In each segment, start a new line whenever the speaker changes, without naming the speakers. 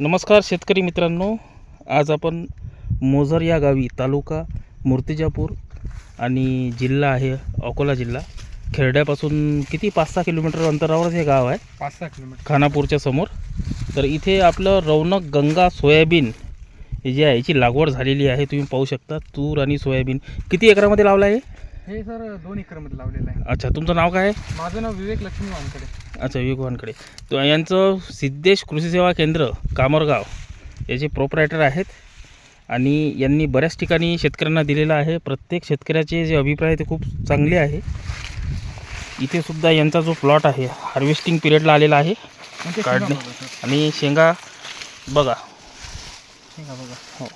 नमस्कार शेतकरी मित्रांनो आज आपण मोझर या गावी तालुका मूर्तिजापूर आणि जिल्हा आहे अकोला जिल्हा. खेरड्यापासून किती? पाच सहा किलोमीटर अंतरावरच हे गाव आहे.
पाच सहा किलोमीटर.
खानापूरच्या समोर. तर इथे आपलं रौनक गंगा सोयाबीन हे जे आहे याची लागवड झालेली आहे तुम्ही पाहू शकता. तूर आणि सोयाबीन किती एकरामध्ये लावलं आहे?
हे सर दोन एकरमध्ये लावलेलं आहे.
अच्छा तुमचं नाव काय आहे?
माझं नाव विवेक लक्ष्मी वानकडे
अच्छा विवेकवानकडे तो यांचं सिद्धेश कृषी सेवा केंद्र कामरगाव याचे प्रोपरायटर आहेत. आणि यांनी बऱ्याच ठिकाणी शेतकऱ्यांना दिलेलं आहे. प्रत्येक शेतकऱ्याचे जे अभिप्राय ते खूप चांगले आहे. इथे सुद्धा यांचा जो प्लॉट आहे हार्वेस्टिंग पिरियडला आलेला आहे.
म्हणजे
काढणे.
शेंगा बघा सर.
आणि शेंगा बघा.
शेंगा बघा.
हो.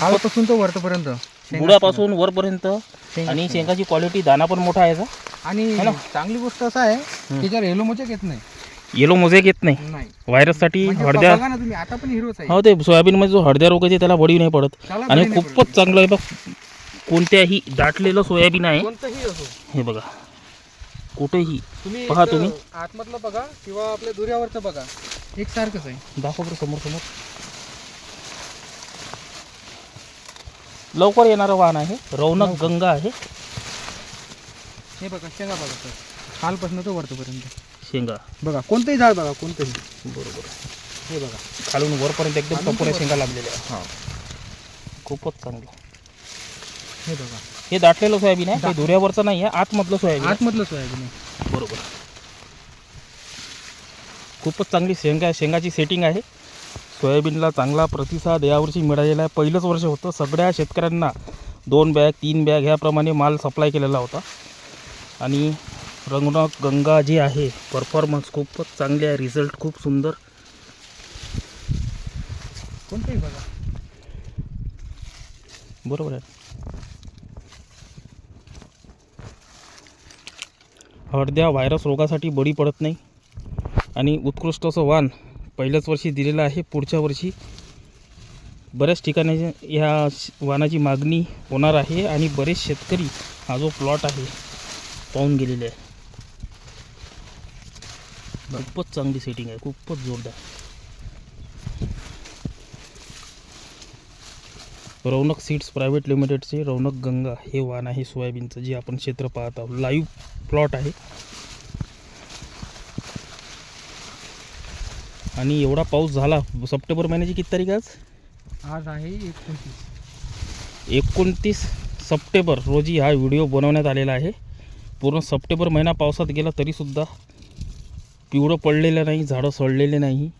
खालपासून तर वरपर्यंत शेंगा
बुडापासून वरपर्यंत
शेंगा
आणि
शेंगा.
शेंगाची क्वालिटी दाना पण मोठा आहे याचा.
आणि? चांगली गोष्ट असं आहे की त्याच्यावर येलो मोचक येत नाही.
येलो मोजेक येत नाही.
नाही.
व्हायरससाठी
म्हणजे
हळद्या
बघा ना तुम्ही आता पण हिरोच आहे.
हो ते सोयाबीनमध्ये जो हळद्या रोग आहे त्याला बडी नाही पडत.
त्याला
आणि
बळी नाही
खूपच चांगलं आहे बघ. कोणत्याही दाटलेलं सोयाबीन आहे.
पडत. कोणतंही असो.
हे बघा. कुठेही
तुम्ही
पहा
एक,
तुम्ही.
आतमधलं बघा किंवा आपल्या दुर्यावरचं बघा. एक सारखंच आहे.
दाखव बरं समोर समोर. लवकर येणारं वाहन आहे. रौनक गंगा आहे.
हे बघा शेंगा बघा सर खालपासून तर वरपर्यंत
शेंगा.
बघा कोणतंही झाड बघा कोणतंही.
बरोबर.
हे बघा.
खालून वरपर्यंत एकदम
वर.
शेंगा लागलेल्या. आहेत हां. खूपच चांगलं.
हे बघा.
हे दाटलेलं सोयाबीन आहे. ते धुऱ्यावरचं नाही आहे आतमधलं सोयाबीन आहे.
आतमधलं सोयाबीन आहे.
बरोबर. खूपच चांगली शेंगा शेंगाची सेटिंग आहे. सोयाबीनला चांगला प्रतिसाद यावर्षी मिळालेला आहे. पहिलंच वर्ष होतं. सगळ्या शेतकऱ्यांना दोन बॅग तीन बॅग ह्याप्रमाणे माल सप्लाय केलेला होता. आणि रंगनक गंगा जी आहे परफॉर्मन्स खूपच चांगले आहे. रिझल्ट खूप सुंदर.
कोणतंही बघा.
बरोबर आहे. हळद्या व्हायरस रोगासाठी बळी पडत नाही. आणि उत्कृष्ट असं वाण पहिल्याच वर्षी दिलेला आहे. पुढच्या वर्षी बऱ्याच ठिकाणी ह्या वाहनाची मागणी होणार आहे आणि बरेच शेतकरी हा जो प्लॉट आहे पाहून गेलेले आहे. खूपच चांगली सेटिंग आहे. खूपच जोरदार. रौनक सीड्स प्रायव्हेट लिमिटेडचे रौनक गंगा हे वाण आहे सोयाबीनचं जे आपण क्षेत्र पाहत आहोत. लाईव्ह प्लॉट आहे. आणि एवढा पाऊस झाला. सप्टेंबर महिन्याची किती तारीख आज?
आज आहे एकोणतीस.
एकोणतीस सप्टेंबर रोजी हा व्हिडिओ बनवण्यात आलेला आहे. पूर्ण सप्टेंबर महिना पावसात गेला तरीसुद्धा पिवळं पडलेलं नाही झाडं सडलेले नाही.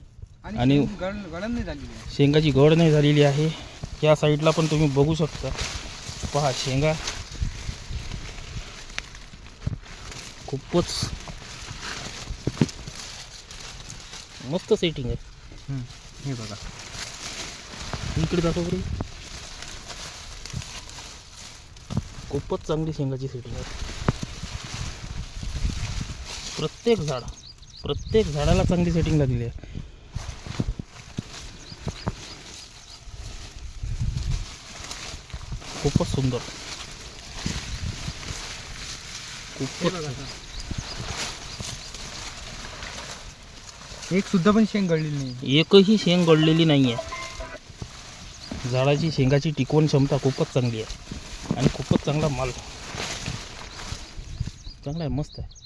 आणि- शेंगाची गड नाही झालेली आहे. या साईडला पण तुम्ही बघू शकता. पहा शेंगा खूपच मस्त सेटिंग आहे.
हे बघा.
इकडे जातो बरी. खूपच चांगली शेंगाची सेटिंग आहे. प्रत्येक झाड प्रत्येक झाडाला चांगली सेटिंग लागलेली आहे. खूपच सुंदर. खूपच
बघा सर. एक सुद्धा पण शेंग गळलेली नाही.
एकही शेंग गळलेली नाही आहे झाडाची शेंगाची टिकवण क्षमता खूपच चांगली आहे. आणि खूपच चांगला माल. चांगला आहे मस्त आहे.